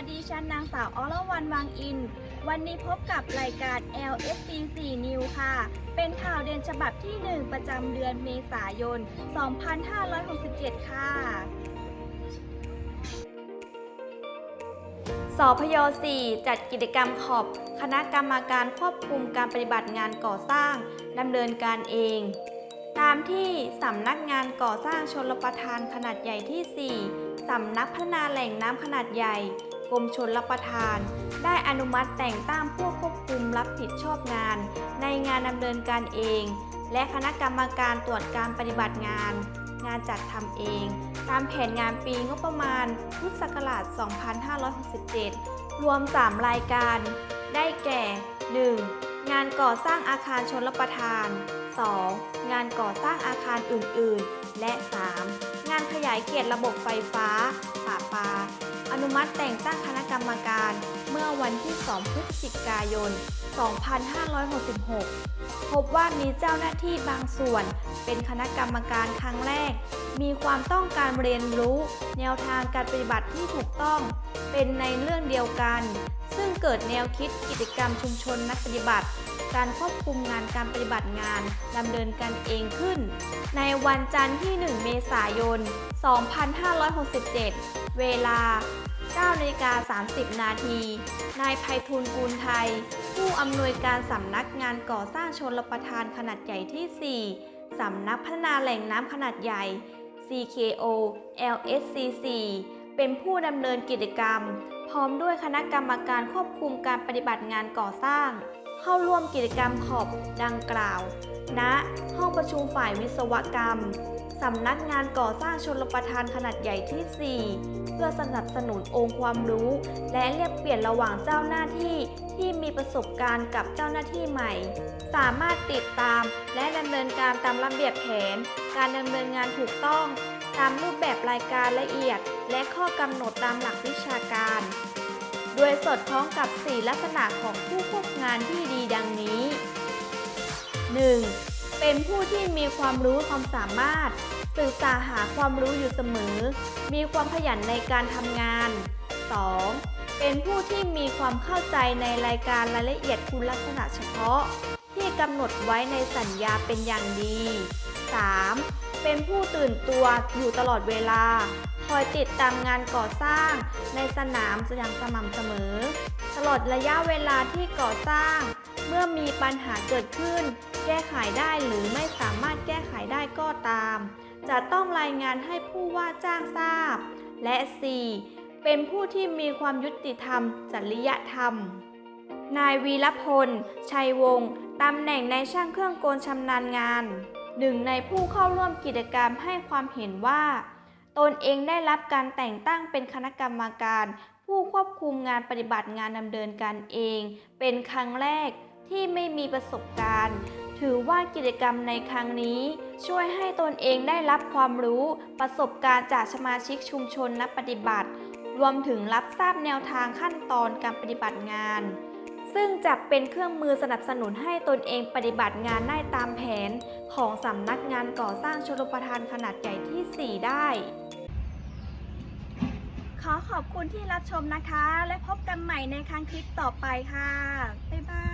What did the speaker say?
นางสาวอรวรรณวังอิน วันนี้พบกับรายการ LSC 4 New ค่ะ เป็นข่าวเด่นฉบับที่ 1 ประจำเดือนเมษายน 2567 ค่ะสพย 4 จัดกิจกรรมขอบ คณะกรรมการควบคุมการปฏิบัติงานก่อสร้างดำเนินการเอง ตามที่สำนักงานก่อสร้างชนรประทานขนาดใหญ่ที่ 4สำนักพัฒนาแหล่งน้ำขนาดใหญ่ กรมชนรับประทาน ได้อนุมัติแต่งตั้งผู้ควบคุมรับผิดชอบงาน ในงานดำเนินการเอง และคณะกรรมการตรวจการปฏิบัติงาน งานจัดทำเอง ตามแผนงานปีงบประมาณพุทธศักราช 2567 รวม 3 รายการ ได้แก่ 1. งานก่อสร้างอาคารชนรับประทาน 2. งานก่อสร้างอาคารอื่น ๆ และ 3. งานขยายเขตระบบไฟฟ้า นุมัติแต่งตั้งคณะกรรมการ เมื่อวันที่ 2 พฤศจิกายน 2566 พบว่ามีเจ้าหน้าที่บางส่วน เป็นคณะกรรมการครั้งแรก มีความต้องการเรียนรู้ แนวทางการปฏิบัติที่ถูกต้อง เป็นในเรื่องเดียวกัน ซึ่งเกิดแนวคิดกิจกรรมชุมชนนักปฏิบัติการควบคุมงานการปฏิบัติงานดำเนินการเองขึ้น ในวันจันทร์ที่ 1 เมษายน 2567 เวลา 9นาฬิกา30 นาที นายภัยทูลกูลไทย ผู้อำนวยการสำนักงานก่อสร้างชนรประทานขนาดใหญ่ที่ 4 สำนักพัฒนาแหล่งน้ำขนาดใหญ่ CKO LSCC เป็นผู้ดำเนินกิจกรรม พร้อมด้วยคณะกรรมการควบคุมการปฏิบัติงานก่อสร้าง เข้าร่วมกิจกรรมขอบดังกล่าว ณ ห้องประชุมฝ่ายวิศวกรรมสำนักงานก่อสร้างชนรประทานขนาดใหญ่ที่ 4 เพื่อสนับสนุนองค์ความรู้ และเรียกเปลี่ยนระหว่างเจ้าหน้าที่ที่มีประสบการณ์กับเจ้าหน้าที่ใหม่ สามารถติดตามและดำเนินการตามระเบียบแผน การดำเนินงานถูกต้อง ตามรูปแบบรายการละเอียด และข้อกำหนดตามหลักวิชาการ โดยสอดคล้องกับ 4 ลักษณะของผู้ควบงานที่ดีดังนี้ 1. เป็นผู้ที่มีความรู้ความสามารถ ศึกษาหาความรู้อยู่เสมอ มีความขยันในการทำงาน 2. เป็นผู้ที่มีความเข้าใจในรายการรายละเอียดคุณลักษณะเฉพาะ ที่กำหนดไว้ในสัญญาเป็นอย่างดี 3. เป็นผู้ตื่นตัวอยู่ตลอดเวลา คอยติดตามงานก่อสร้างในสนามอย่างสม่ำเสมอ ตลอดระยะเวลาที่ก่อสร้าง เมื่อมีปัญหาเกิดขึ้น แก้ไขได้หรือไม่สามารถแก้ไขได้ก็ตาม จะต้องรายงานให้ผู้ว่าจ้างทราบ และ 4. เป็นผู้ที่มีความยุติธรรม จริยธรรม นายวีรพล ชัยวงศ์ตำแหน่งในช่างเครื่องกลชำนาญงาน หนึ่งในผู้เข้าร่วมกิจกรรมให้ความเห็นว่า ตนเองได้รับการแต่งตั้งเป็นคณะกรรมการ ผู้ควบคุมงานปฏิบัติงานดำเนินการเอง เป็นครั้งแรกที่ไม่มีประสบการณ์ ถือว่ากิจกรรมในครั้งนี้ ช่วยให้ตนเองได้รับความรู้ประสบการณ์จากสมาชิกชุมชนนักปฏิบัติ รวมถึงรับทราบแนวทางขั้นตอนการปฏิบัติงาน ซึ่งจะเป็นเครื่องมือสนับสนุนให้ตนเองปฏิบัติงานได้ตามแผน ของสำนักงานก่อสร้างชลประทานขนาดใหญ่ที่ 4 ได้ ขอขอบคุณที่รับชมนะคะ และพบกันใหม่ในครั้งคลิปต่อไปค่ะ บ๊ายบาย